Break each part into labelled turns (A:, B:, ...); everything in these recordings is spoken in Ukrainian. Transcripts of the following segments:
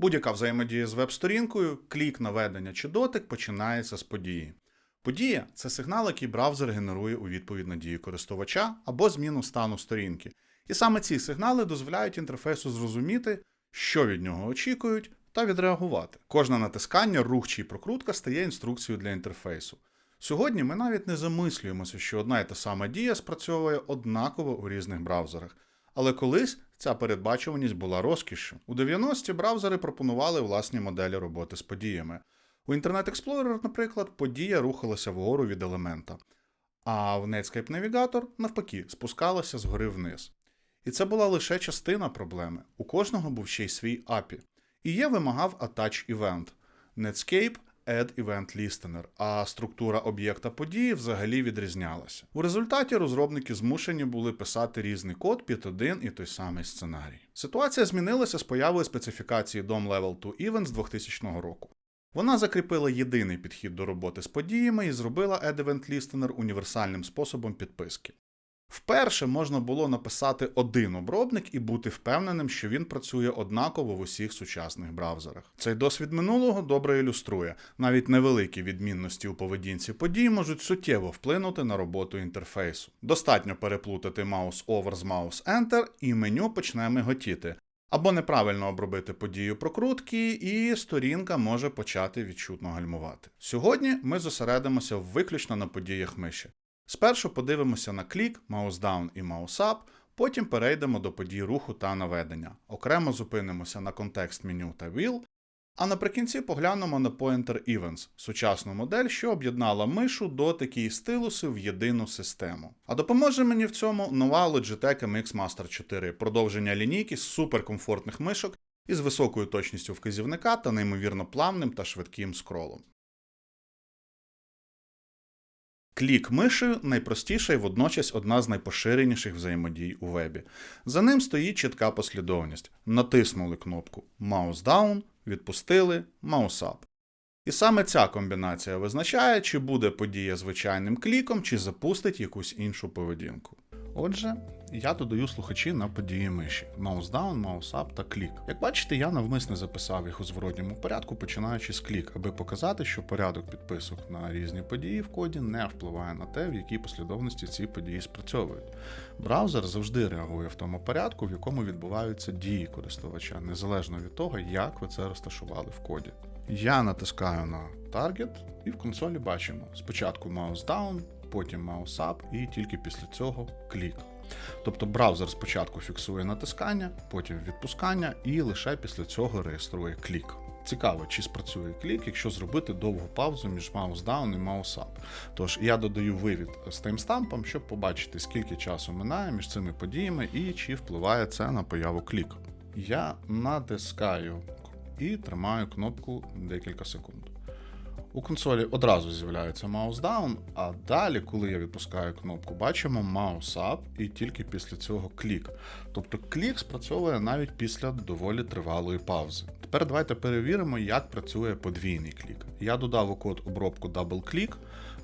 A: Будь-яка взаємодія з веб-сторінкою, клік наведення чи дотик починається з події. Подія це сигнал, який браузер генерує у відповідь на дію користувача або зміну стану сторінки. І саме ці сигнали дозволяють інтерфейсу зрозуміти, що від нього очікують, та відреагувати. Кожне натискання, рух чи прокрутка стає інструкцією для інтерфейсу. Сьогодні ми навіть не замислюємося, що одна і та сама дія спрацьовує однаково у різних браузерах. Але колись ця передбачуваність була розкішшю. У 90-ті браузери пропонували власні моделі роботи з подіями. У Internet Explorer, наприклад, подія рухалася вгору від елемента, а в Netscape Navigator, навпаки, спускалася згори вниз. І це була лише частина проблеми. У кожного був ще й свій API. І є вимагав Attach Event. Netscape Add Event Listener, а структура об'єкта події взагалі відрізнялася. У результаті розробники змушені були писати різний код під один і той самий сценарій. Ситуація змінилася з появою специфікації DOM Level 2 Event з 2000 року. Вона закріпила єдиний підхід до роботи з подіями і зробила Add Event Listener універсальним способом підписки. Вперше можна було написати один обробник і бути впевненим, що він працює однаково в усіх сучасних браузерах. Цей досвід минулого добре ілюструє. Навіть невеликі відмінності у поведінці подій можуть суттєво вплинути на роботу інтерфейсу. Достатньо переплутати mouse over з mouse enter, і меню почне миготіти. Або неправильно обробити подію прокрутки, і сторінка може почати відчутно гальмувати. Сьогодні ми зосередимося виключно на подіях миші. Спершу подивимося на клік, маусдаун і маусап, потім перейдемо до подій руху та наведення. Окремо зупинимося на контекст меню та wheel, а наприкінці поглянемо на Pointer Events, сучасну модель, що об'єднала мишу, дотики і стилуси в єдину систему. А допоможе мені в цьому нова Logitech MX Master 4, продовження лінійки з суперкомфортних мишок із високою точністю вказівника та неймовірно плавним та швидким скролом. Клік мишею найпростіша і водночас одна з найпоширеніших взаємодій у вебі. За ним стоїть чітка послідовність. Натиснули кнопку Mouse Down, відпустили Mouse Up. І саме ця комбінація визначає, чи буде подія звичайним кліком, чи запустить якусь іншу поведінку. Отже, я додаю слухачі на події миші: Mouse Down, та клік. Як бачите, я навмисне записав їх у зворотньому порядку, починаючи з клік, аби показати, що порядок підписок на різні події в коді не впливає на те, в якій послідовності ці події спрацьовують. Браузер завжди реагує в тому порядку, в якому відбуваються дії користувача, незалежно від того, як ви це розташували в коді. Я натискаю на Target і в консолі бачимо спочатку Mouse потім Up і тільки після цього клік. Тобто браузер спочатку фіксує натискання, потім відпускання і лише після цього реєструє клік. Цікаво, чи спрацює клік, якщо зробити довгу паузу між Down і Up. Тож я додаю вивід з таймстампом, щоб побачити, скільки часу минає між цими подіями і чи впливає це на появу клік. Я натискаю і тримаю кнопку декілька секунд. У консолі одразу з'являється Down, а далі, коли я відпускаю кнопку, бачимо Mouse Up і тільки після цього клік. Тобто клік спрацьовує навіть після доволі тривалої паузи. Тепер давайте перевіримо, як працює подвійний клік. Я додав у код обробку Double Click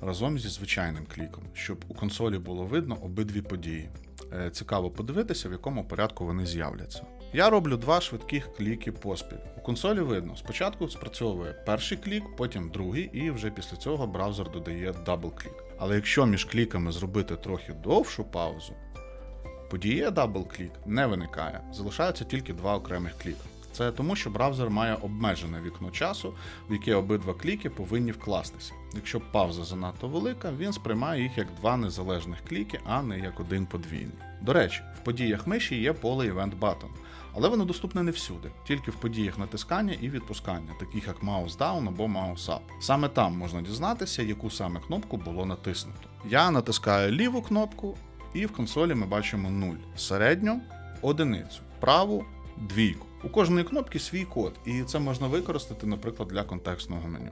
A: разом зі звичайним кліком, щоб у консолі було видно обидві події. Е, Цікаво подивитися, в якому порядку вони з'являться. Я роблю два швидких кліки поспіль. У консолі видно, спочатку спрацьовує перший клік, потім другий, і вже після цього браузер додає дабл-клік. Але якщо між кліками зробити трохи довшу паузу, подія дабл-клік не виникає, залишаються тільки два окремих кліки. Це тому, що браузер має обмежене вікно часу, в яке обидва кліки повинні вкластися. Якщо пауза занадто велика, він сприймає їх як два незалежних кліки, а не як один подвійний. До речі, в подіях миші є поле Event Button, але воно доступне не всюди, тільки в подіях натискання і відпускання, таких як Mouse Down або Mouse Up. Саме там можна дізнатися, яку саме кнопку було натиснуто. Я натискаю ліву кнопку, і в консолі ми бачимо 0, середню одиницю, праву двійку. У кожної кнопки свій код, і це можна використати, наприклад, для контекстного меню.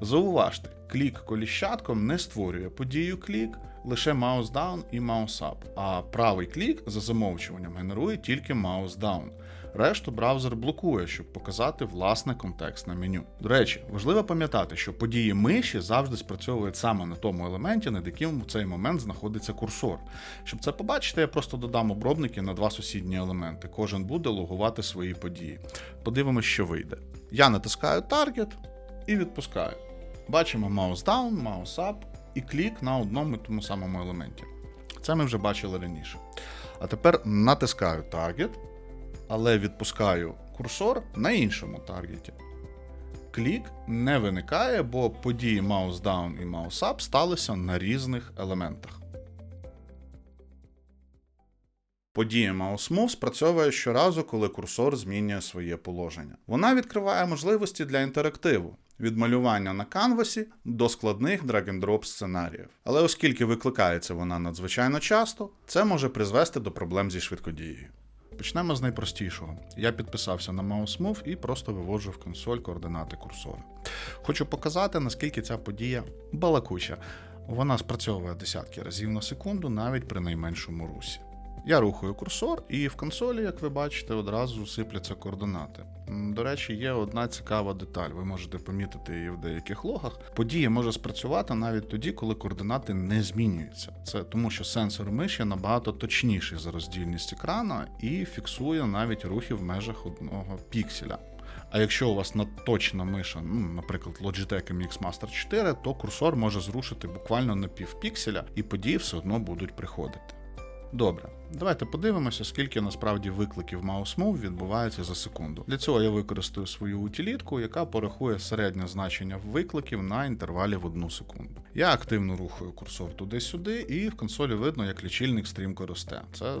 A: Зауважте, клік коліщатком не створює подію клік, лише mouse down і mouse up, а правий клік за замовчуванням генерує тільки mouse down. Решту браузер блокує, щоб показати власне контекстне меню. До речі, важливо пам'ятати, що події миші завжди спрацьовують саме на тому елементі, над яким в цей момент знаходиться курсор. Щоб це побачити, я просто додам обробники на два сусідні елементи. Кожен буде логувати свої події. Подивимось, що вийде. Я натискаю Target і відпускаю. Бачимо mouse down, mouse up і клік на одному і тому самому елементі. Це ми вже бачили раніше. А тепер натискаю Target, але відпускаю курсор на іншому таргеті. Клік не виникає, бо події mouse down і mouse up сталися на різних елементах. Подія Mouse Move спрацьовує щоразу, коли курсор змінює своє положення. Вона відкриває можливості для інтерактиву. Від малювання на канвасі до складних drag-and-drop сценаріїв. Але оскільки викликається вона надзвичайно часто, це може призвести до проблем зі швидкодією. Почнемо з найпростішого. Я підписався на MouseMove і просто виводжу в консоль координати курсора. Хочу показати, наскільки ця подія балакуча. Вона спрацьовує десятки разів на секунду навіть при найменшому русі. Я рухаю курсор, і в консолі, як ви бачите, одразу сипляться координати. До речі, є одна цікава деталь. Ви можете помітити її в деяких логах. Подія може спрацювати навіть тоді, коли координати не змінюються. Це тому, що сенсор миші набагато точніший за роздільність екрана і фіксує навіть рухи в межах одного пікселя. А якщо у вас надточна миша, ну, наприклад, Logitech MX Master 4, то курсор може зрушити буквально на півпікселя, і події все одно будуть приходити. Добре, давайте подивимося, скільки насправді викликів Mouse Move відбувається за секунду. Для цього я використаю свою утилітку, яка порахує середнє значення викликів на інтервалі в одну секунду. Я активно рухаю курсор туди-сюди, і в консолі видно, як лічильник стрімко росте. Це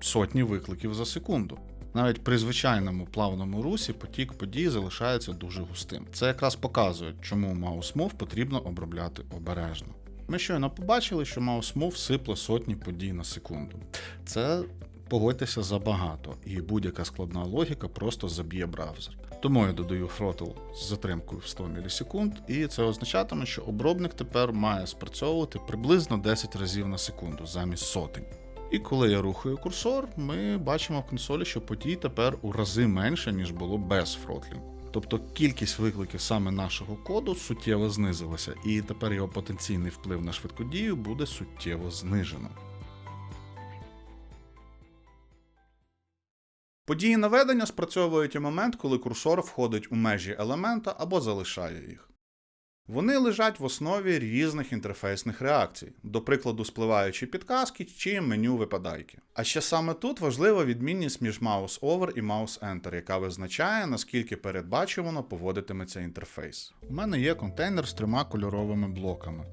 A: сотні викликів за секунду. Навіть при звичайному плавному русі потік подій залишається дуже густим. Це якраз показує, чому Mouse Move потрібно обробляти обережно. Ми щойно побачили, що Mouse Move сипле сотні подій на секунду. Це погодьтеся забагато, і будь-яка складна логіка просто заб'є браузер. Тому я додаю throttle з затримкою в 100 мілісекунд, і це означатиме, що обробник тепер має спрацьовувати приблизно 10 разів на секунду замість сотень. І коли я рухаю курсор, ми бачимо в консолі, що подій тепер у рази менше, ніж було без фротлінгу. Тобто кількість викликів саме нашого коду суттєво знизилася, і тепер його потенційний вплив на швидкодію буде суттєво знижено. Події наведення спрацьовують у момент, коли курсор входить у межі елемента або залишає їх. Вони лежать в основі різних інтерфейсних реакцій, до прикладу, спливаючі підказки чи меню випадайки. А ще саме тут важлива відмінність між Mouse Over і Mouse Enter, яка визначає, наскільки передбачувано поводитиметься інтерфейс. У мене є контейнер з трьома кольоровими блоками.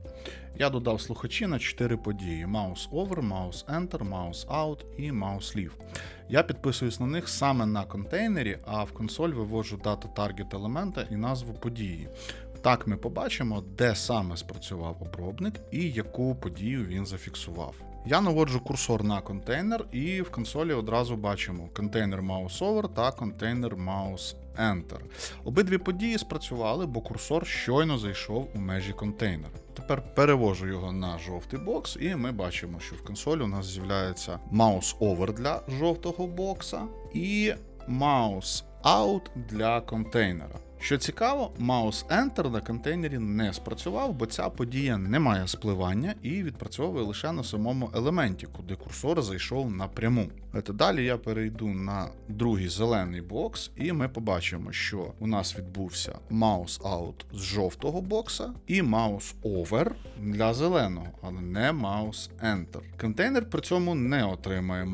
A: Я додав слухачі на 4 події: Mouse Over, Mouse Enter, Mouse Out і Mouse Leave. Я підписуюсь на них саме на контейнері, а в консоль виводжу дату таргет елемента і назву події. Так ми побачимо, де саме спрацював обробник і яку подію він зафіксував. Я наводжу курсор на контейнер, і в консолі одразу бачимо контейнер mouse over та контейнер mouse enter. Обидві події спрацювали, бо курсор щойно зайшов у межі контейнера. Тепер перевожу його на жовтий бокс, і ми бачимо, що в консолі у нас з'являється mouse over для жовтого бокса і mouse out для контейнера. Що цікаво, Mouse Enter на контейнері не спрацював, бо ця подія не має спливання і відпрацьовує лише на самому елементі, куди курсор зайшов напряму. Далі я перейду на другий зелений бокс, і ми побачимо, що у нас відбувся Out з жовтого бокса і Mouse Over для зеленого, але не Mouse Enter. Контейнер при цьому не отримає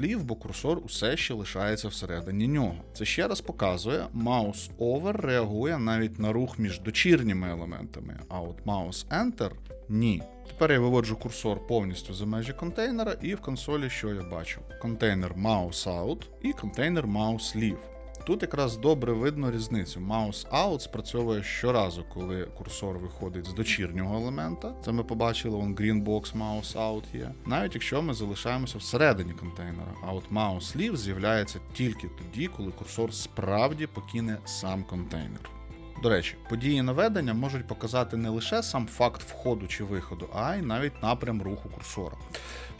A: Leave, бо курсор усе ще лишається всередині нього. Це ще раз показує, Mouse Over реагує навіть на рух між дочірніми елементами, а от Mouse Enter ні. Тепер я виводжу курсор повністю за межі контейнера, і в консолі що я бачу? Контейнер Mouse Out і контейнер Mouse Leave. Тут якраз добре видно різницю. Mouse Out спрацьовує щоразу, коли курсор виходить з дочірнього елемента. Це ми побачили, он Green Box Mouse Out є. Навіть якщо ми залишаємося всередині контейнера. А от Mouse Leave з'являється тільки тоді, коли курсор справді покине сам контейнер. До речі, події наведення можуть показати не лише сам факт входу чи виходу, а й навіть напрям руху курсора.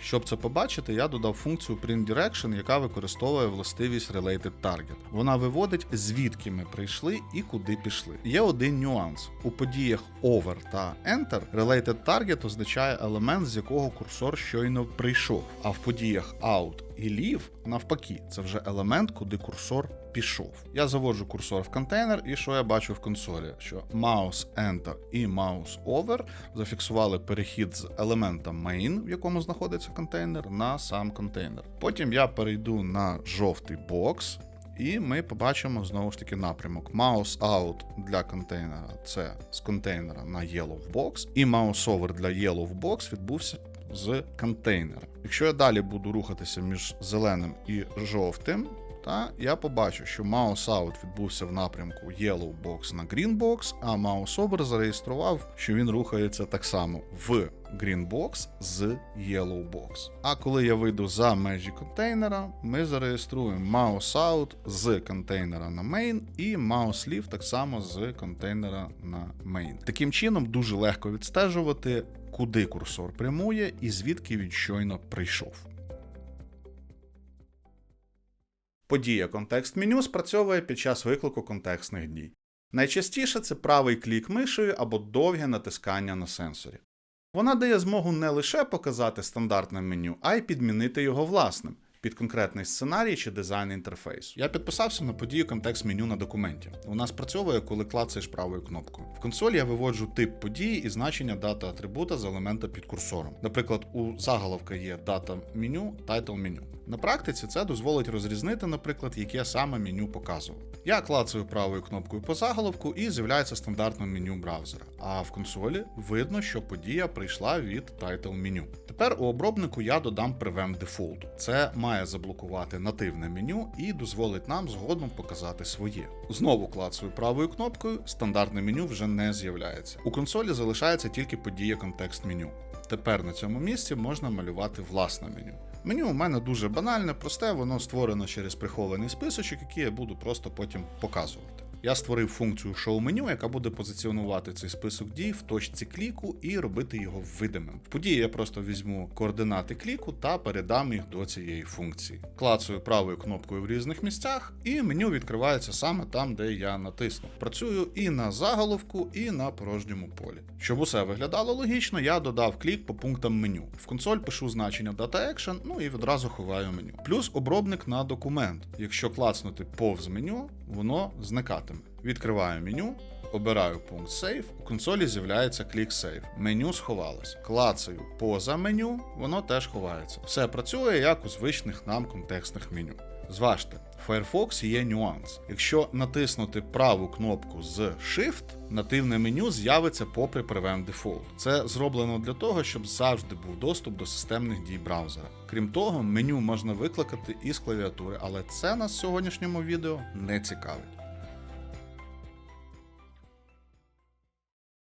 A: Щоб це побачити, я додав функцію Print Direction, яка використовує властивість Related Target. Вона виводить, звідки ми прийшли і куди пішли. Є один нюанс: у подіях Over та Enter Related Target означає елемент, з якого курсор щойно прийшов. А в подіях Out Leave навпаки, це вже елемент, куди курсор пішов. Я заводжу курсор в контейнер, і що я бачу в консолі? Що Mouse Enter і Mouse Over зафіксували перехід з елемента main, в якому знаходиться контейнер, на сам контейнер. Потім я перейду на жовтий бокс. І ми побачимо знову ж таки напрямок. Mouse out для контейнера це з контейнера на Yellow Box, і Mouse over для Yellow Box відбувся з контейнера. Якщо я далі буду рухатися між зеленим і жовтим, та я побачу, що Mouse Out відбувся в напрямку Yellow Box на Green Box, а Mouse Over зареєстрував, що він рухається так само в Green Box з Yellow Box. А коли я вийду за межі контейнера, ми зареєструємо Mouse Out з контейнера на Main і Mouse Leave так само з контейнера на Main. Таким чином дуже легко відстежувати, куди курсор прямує і звідки він щойно прийшов. Подія контекст меню спрацьовує під час виклику контекстних дій. Найчастіше це правий клік мишею або довге натискання на сенсорі. Вона дає змогу не лише показати стандартне меню, а й підмінити його власним під конкретний сценарій чи дизайн інтерфейсу. Я підписався на подію контекст меню на документі. Вона спрацьовує, коли клацаєш правою кнопкою. В консолі я виводжу тип події і значення дата атрибута з елемента під курсором. Наприклад, у заголовка є дата меню, тайтл меню. На практиці це дозволить розрізнити, наприклад, яке саме меню показував. Я клацаю правою кнопкою по заголовку і з'являється стандартне меню браузера. А в консолі видно, що подія прийшла від title меню. Тепер у обробнику я додам Prevent Default. Це має заблокувати нативне меню і дозволить нам згодом показати своє. Знову клацаю правою кнопкою, стандартне меню вже не з'являється. У консолі залишається тільки подія контекст меню. Тепер на цьому місці можна малювати власне меню. Меню у мене дуже банальне, просте, воно створено через прихований списочок, який я буду просто потім показувати. Я створив функцію шоу-меню, яка буде позиціонувати цей список дій в точці кліку і робити його видимим. В події я просто візьму координати кліку та передам їх до цієї функції. Клацаю правою кнопкою в різних місцях, і меню відкривається саме там, де я натисну. Працюю і на заголовку, і на порожньому полі. Щоб усе виглядало логічно, я додав клік по пунктам меню. В консоль пишу значення Data Action, ну і відразу ховаю меню. Плюс обробник на документ. Якщо клацнути повз меню, воно зникатиме. Відкриваю меню, обираю пункт Save, у консолі з'являється клік Save. Меню сховалось. Клацаю поза меню, воно теж ховається. Все працює як у звичних нам контекстних меню. Зважте, в Firefox є нюанс. Якщо натиснути праву кнопку з Shift, нативне меню з'явиться попри Prevent Default. Це зроблено для того, щоб завжди був доступ до системних дій браузера. Крім того, меню можна викликати із клавіатури, але це нас сьогоднішньому відео не цікавить.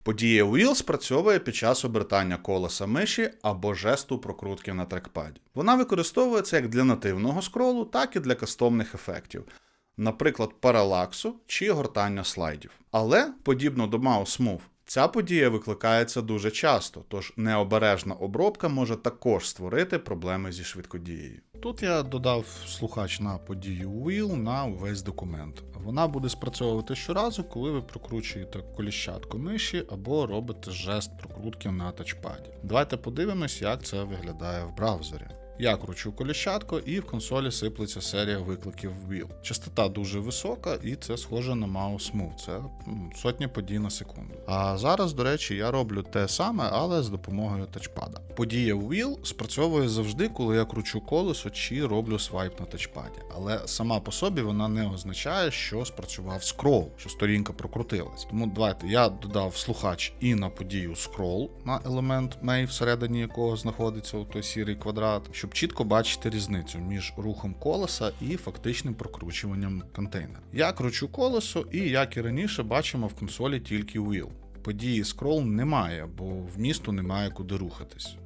A: Подія Wheel спрацьовує під час обертання колеса миші або жесту прокрутки на трекпаді. Вона використовується як для нативного скролу, так і для кастомних ефектів, наприклад, паралаксу чи гортання слайдів. Але, подібно до Mouse Move, Ця подія викликається дуже часто, тож необережна обробка може також створити проблеми зі швидкодією. Тут я додав слухач на подію Wheel на увесь документ. Вона буде спрацьовувати щоразу, коли ви прокручуєте коліщатку миші або робите жест прокрутки на тачпаді. Давайте подивимось, як це виглядає в браузері. Я кручу коліщатко, і в консолі сиплеться серія викликів wheel. Частота дуже висока, і це схоже на mouse move. Це сотні подій на секунду. А зараз, до речі, я роблю те саме, але з допомогою тачпада. Подія wheel спрацьовує завжди, коли я кручу колесо чи роблю свайп на тачпаді. Але сама по собі вона не означає, що спрацював скрол, що сторінка прокрутилась. Тому давайте я додав слухач і на подію scroll на елемент May, всередині якого знаходиться той сірий квадрат, щоб чітко бачити різницю між рухом колеса і фактичним прокручуванням контейнера. Я кручу колесо, і як і раніше, бачимо в консолі тільки wheel. Події scroll немає, бо в місту немає куди рухатись.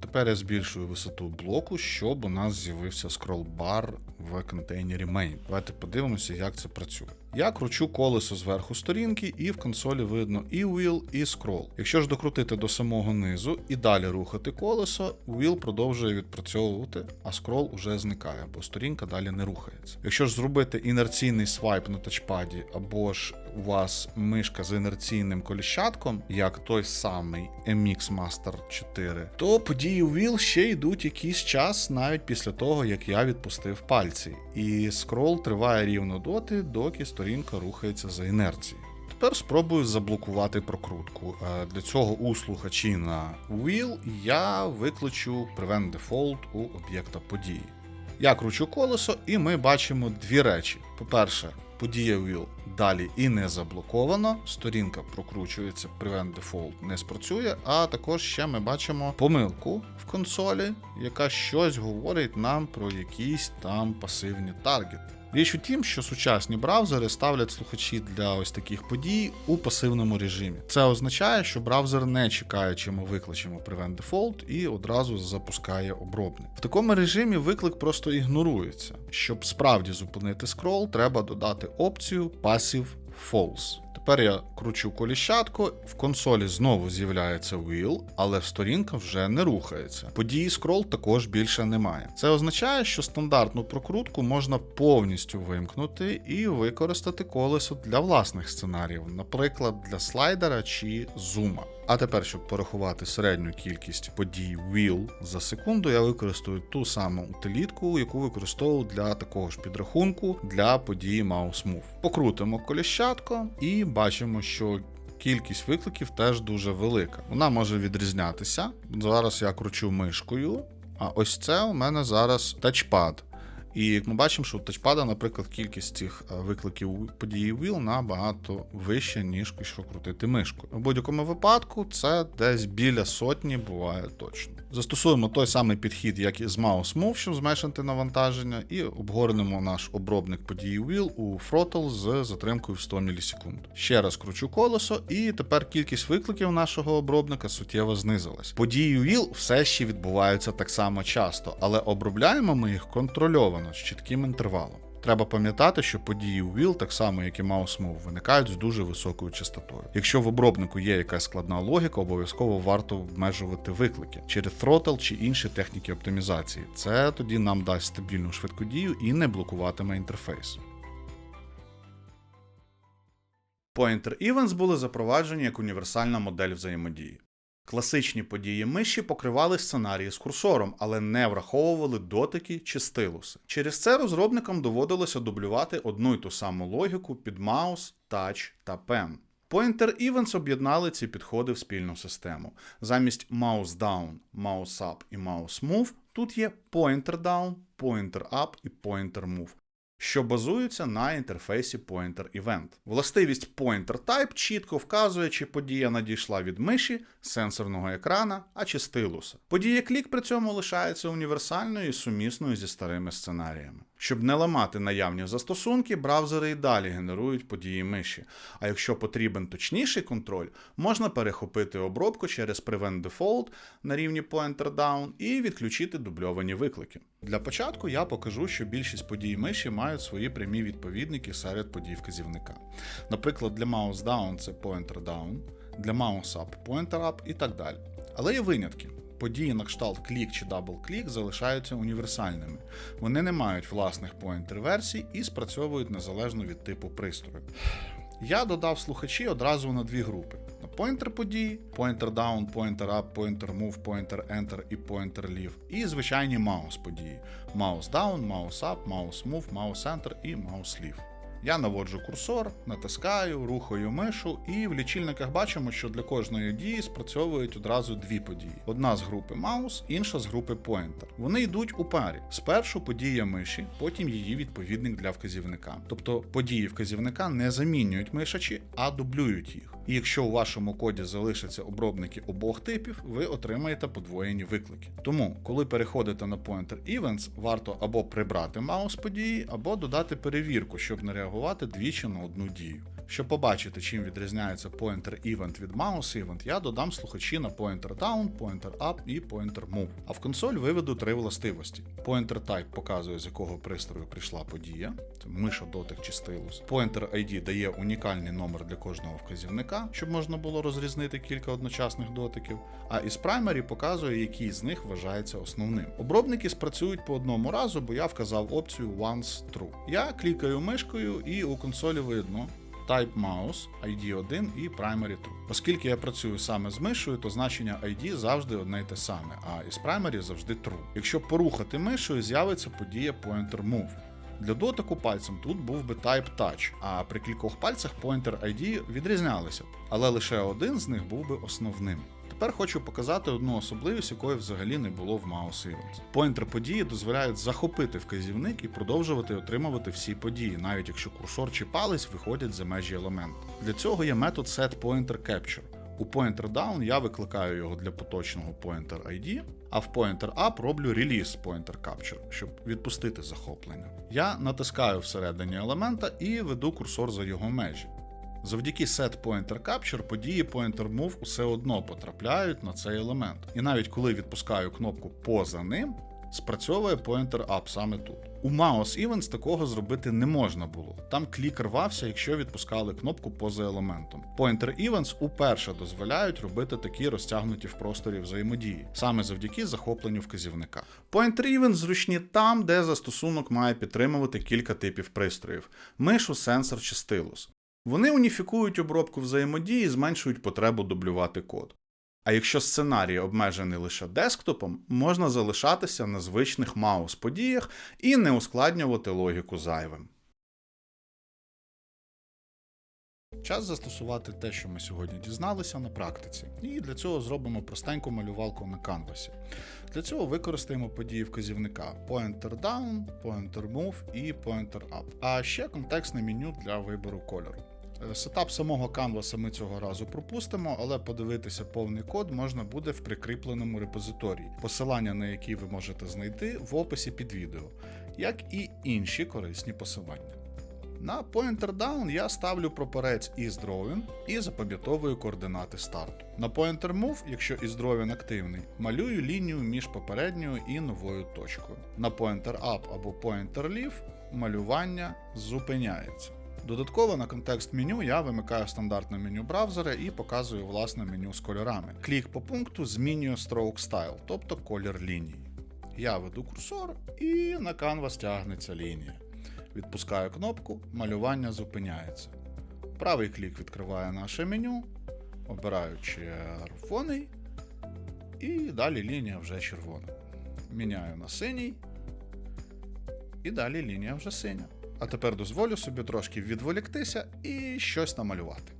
A: Тепер я збільшую висоту блоку, щоб у нас з'явився скрол-бар в контейнері main. Давайте подивимося, як це працює. Я кручу колесо зверху сторінки, і в консолі видно і wheel, і scroll. Якщо ж докрутити до самого низу і далі рухати колесо, wheel продовжує відпрацьовувати, а scroll уже зникає, бо сторінка далі не рухається. Якщо ж зробити інерційний свайп на тачпаді, або ж у вас мишка з інерційним коліщатком, як той самий MX Master 4, то події Wheel ще йдуть якийсь час навіть після того, як я відпустив пальці. І скрол триває рівно доти, доки сторінка рухається за інерцією. Тепер спробую заблокувати прокрутку. Е, Для цього у слухачі на Wheel я викличу Prevent Default у об'єкта події. Я кручу колесо, і ми бачимо дві речі. По-перше, подія Wheel далі і не заблоковано, сторінка прокручується, Prevent Default не спрацює, а також ще ми бачимо помилку в консолі, яка щось говорить нам про якісь там пасивні таргети. Річ у тім, що сучасні браузери ставлять слухачі для ось таких подій у пасивному режимі. Це означає, що браузер не чекає, чи ми викличемо Prevent Default і одразу запускає обробник. В такому режимі виклик просто ігнорується. Щоб справді зупинити скрол, треба додати опцію Passive False. Тепер я кручу коліщатку, в консолі знову з'являється wheel, але сторінка вже не рухається. Події скрол також більше немає. Це означає, що стандартну прокрутку можна повністю вимкнути і використати колесо для власних сценаріїв, наприклад, для слайдера чи зума. А тепер, щоб порахувати середню кількість подій wheel за секунду, я використаю ту саму утилітку, яку використовував для такого ж підрахунку для події Mouse Move. Покрутимо коліщатко і бачимо, що кількість викликів теж дуже велика. Вона може відрізнятися. Зараз я кручу мишкою, а ось це у мене зараз тачпад. І як ми бачимо, що у тачпада, наприклад, кількість цих е, викликів події Wheel набагато вища, ніж якщо крутити мишкою. У будь-якому випадку це десь біля сотні буває точно. Застосуємо той самий підхід, як і з Mouse Move, щоб зменшити навантаження, і обгорнемо наш обробник події Wheel у Throttle з затримкою в 100 мілісекунд. Ще раз кручу колесо, і тепер кількість викликів нашого обробника суттєво знизилась. Події Wheel все ще відбуваються так само часто, але обробляємо ми їх контрольовано з чітким інтервалом. Треба пам'ятати, що події у Wheel, так само як і Mouse Move, виникають з дуже високою частотою. Якщо в обробнику є якась складна логіка, обов'язково варто обмежувати виклики через Throttle чи інші техніки оптимізації. Це тоді нам дасть стабільну швидку дію і не блокуватиме інтерфейс. Pointer Events були запроваджені як універсальна модель взаємодії. Класичні події миші покривали сценарії з курсором, але не враховували дотики чи стилуси. Через це розробникам доводилося дублювати одну й ту саму логіку під маус, тач та пен. Pointer Events об'єднали ці підходи в спільну систему. Замість mouse down, mouse up і mouse move тут є pointer down, pointer up і pointer move що базуються на інтерфейсі Pointer Event. Властивість Pointer Type чітко вказує, чи подія надійшла від миші, сенсорного екрана, а чи стилуса. Подія клік при цьому лишається універсальною і сумісною зі старими сценаріями. Щоб не ламати наявні застосунки, браузери і далі генерують події миші. А якщо потрібен точніший контроль, можна перехопити обробку через Prevent Default на рівні Pointer Down і відключити дубльовані виклики. Для початку я покажу, що більшість подій миші мають свої прямі відповідники серед подій вказівника. Наприклад, для Mouse Down це Pointer Down, для Mouse Up Pointer Up і так далі. Але є винятки. Події на кшталт клік чи дабл-клік залишаються універсальними. Вони не мають власних поінтер-версій і спрацьовують незалежно від типу пристрою. Я додав слухачі одразу на дві групи: на поінтер події, pointer down, pointer up, pointer move, pointer enter і pointer leave, і звичайні маус події: mouse down, mouse up, mouse move, mouse enter і mouse leave. Я наводжу курсор, натискаю, рухаю мишу, і в лічильниках бачимо, що для кожної дії спрацьовують одразу дві події: одна з групи Mouse, інша з групи Pointer. Вони йдуть у парі. Спершу подія миші, потім її відповідник для вказівника. Тобто події вказівника не замінюють мишачі, а дублюють їх. І якщо у вашому коді залишаться обробники обох типів, ви отримаєте подвоєні виклики. Тому, коли переходите на Pointer Events, варто або прибрати маус події, або додати перевірку, щоб не реагувати двічі на одну дію. Щоб побачити, чим відрізняється pointer event від mouse event, я додам слухачі на pointer down, pointer up і pointer move. А в консоль виведу три властивості. Pointer type показує, з якого пристрою прийшла подія, це миша, дотик чи стилус. Pointer ID дає унікальний номер для кожного вказівника, щоб можна було розрізнити кілька одночасних дотиків. А із primary показує, який з них вважається основним. Обробники спрацюють по одному разу, бо я вказав опцію once true. Я клікаю мишкою і у консолі видно. Type Mouse, ID 1 і Primary True. Оскільки я працюю саме з мишою, то значення ID завжди одне й те саме, а із Primary завжди True. Якщо порухати мишою, з'явиться подія Pointer Move. Для дотику пальцем тут був би Type Touch, а при кількох пальцях Pointer ID відрізнялися але лише один з них був би основним. Тепер хочу показати одну особливість, якої взагалі не було в Mouse Events. Поінтер події дозволяють захопити вказівник і продовжувати отримувати всі події, навіть якщо курсор чи палець виходять за межі елементу. Для цього є метод setPointerCapture. У Pointer Down я викликаю його для поточного Pointer ID, а в Pointer Up роблю Release Pointer Capture, щоб відпустити захоплення. Я натискаю всередині елемента і веду курсор за його межі. Завдяки set pointer capture події pointer move усе одно потрапляють на цей елемент. І навіть коли відпускаю кнопку поза ним, спрацьовує pointer up саме тут. У Mouse Events такого зробити не можна було. Там клік рвався, якщо відпускали кнопку поза елементом. Pointer Events уперше дозволяють робити такі розтягнуті в просторі взаємодії, саме завдяки захопленню вказівника. Pointer Events зручні там, де застосунок має підтримувати кілька типів пристроїв: мишу, сенсор чи стилус. Вони уніфікують обробку взаємодії і зменшують потребу дублювати код. А якщо сценарій обмежений лише десктопом, можна залишатися на звичних маус подіях і не ускладнювати логіку зайвим. Час застосувати те, що ми сьогодні дізналися на практиці. І для цього зробимо простеньку малювалку на канвасі. Для цього використаємо події вказівника Pointer Down, Pointer Move і Pointer Up, а ще контекстне меню для вибору кольору. Е, Сетап самого канваса ми цього разу пропустимо, але подивитися повний код можна буде в прикріпленому репозиторії, посилання на який ви можете знайти в описі під відео, як і інші корисні посилання. На Pointer Down я ставлю прапорець isDrawing і запам'ятовую координати старту. На Pointer Move, якщо isDrawing активний, малюю лінію між попередньою і новою точкою. На Pointer Up або Pointer Leave малювання зупиняється. Додатково на контекст меню я вимикаю стандартне меню браузера і показую власне меню з кольорами. Клік по пункту змінює Stroke Style, тобто колір лінії. Я веду курсор і на канвас тягнеться лінія. Відпускаю кнопку, малювання зупиняється. Правий клік відкриває наше меню, обираю червоний, і далі лінія вже червона. Міняю на синій, і далі лінія вже синя. А тепер дозволю собі трошки відволіктися і щось намалювати.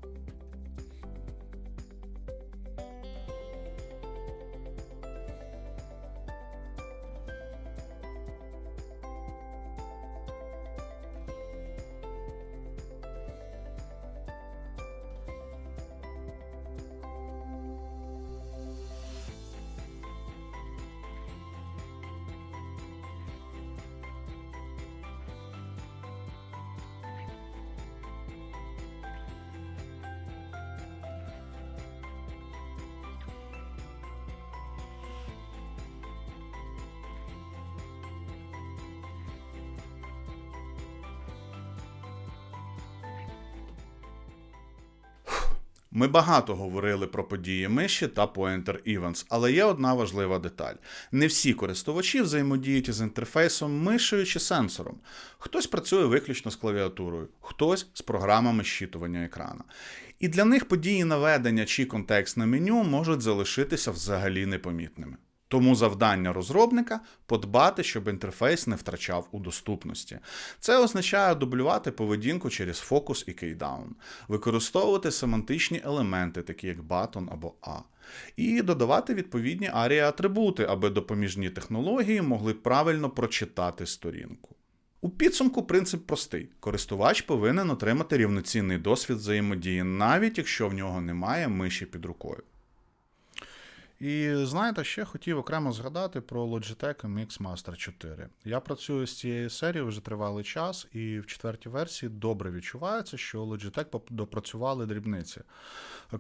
A: Ми багато говорили про події миші та Pointer Events, але є одна важлива деталь: не всі користувачі взаємодіють із інтерфейсом мишею чи сенсором. Хтось працює виключно з клавіатурою, хтось з програмами щитування екрана. І для них події наведення чи контекстне меню можуть залишитися взагалі непомітними. Тому завдання розробника подбати, щоб інтерфейс не втрачав у доступності. Це означає дублювати поведінку через фокус і кейдаун, використовувати семантичні елементи, такі як button або A, і додавати відповідні арії атрибути, аби допоміжні технології могли правильно прочитати сторінку. У підсумку принцип простий: користувач повинен отримати рівноцінний досвід взаємодії, навіть якщо в нього немає миші під рукою. І знаєте, ще хотів окремо згадати про Logitech MX Master 4. Я працюю з цією серією вже тривалий час, і в четвертій версії добре відчувається, що Logitech допрацювали дрібниці.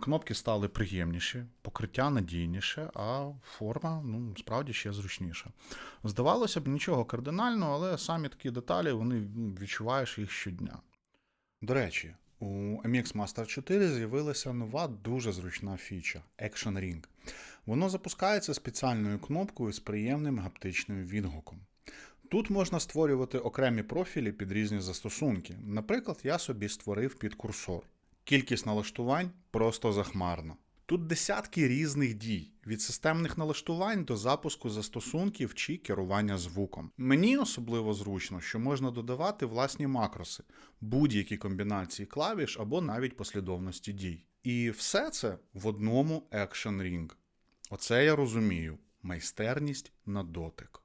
A: Кнопки стали приємніші, покриття надійніше, а форма ну, справді ще зручніша. Здавалося б, нічого кардинального, але самі такі деталі вони ну, відчуваєш їх щодня. До речі, у MX Master 4 з'явилася нова дуже зручна фіча Action Ring. Воно запускається спеціальною кнопкою з приємним гаптичним відгуком. Тут можна створювати окремі профілі під різні застосунки. Наприклад, я собі створив під курсор. Кількість налаштувань просто захмарна. Тут десятки різних дій від системних налаштувань до запуску застосунків чи керування звуком. Мені особливо зручно, що можна додавати власні макроси, будь-які комбінації клавіш або навіть послідовності дій. І все це в одному Action Ring. Оце я розумію майстерність на дотик.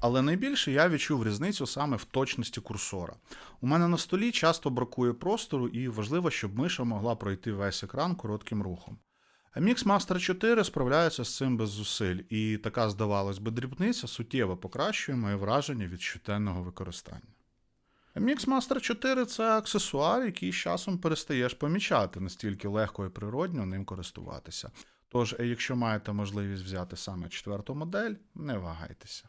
A: Але найбільше я відчув різницю саме в точності курсора. У мене на столі часто бракує простору, і важливо, щоб миша могла пройти весь екран коротким рухом. MX Master 4 справляється з цим без зусиль, і така, здавалось би, дрібниця суттєво покращує моє враження від щоденного використання. MX Master 4 це аксесуар, який з часом перестаєш помічати, настільки легко і природньо ним користуватися. Тож, е, якщо маєте можливість взяти саме четверту модель, не вагайтеся.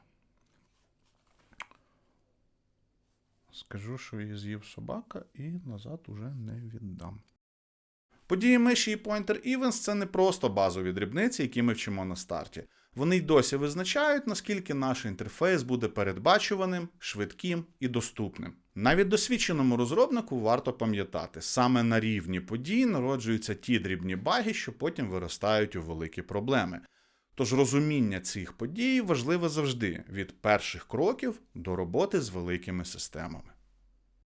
A: Скажу, що її з'їв собака, і назад уже не віддам. Події миші і Pointer Events – це не просто базові дрібниці, які ми вчимо на старті. Вони й досі визначають, наскільки наш інтерфейс буде передбачуваним, швидким і доступним. Навіть досвідченому розробнику варто пам'ятати, саме на рівні подій народжуються ті дрібні баги, що потім виростають у великі проблеми. Тож розуміння цих подій важливе завжди від перших кроків до роботи з великими системами.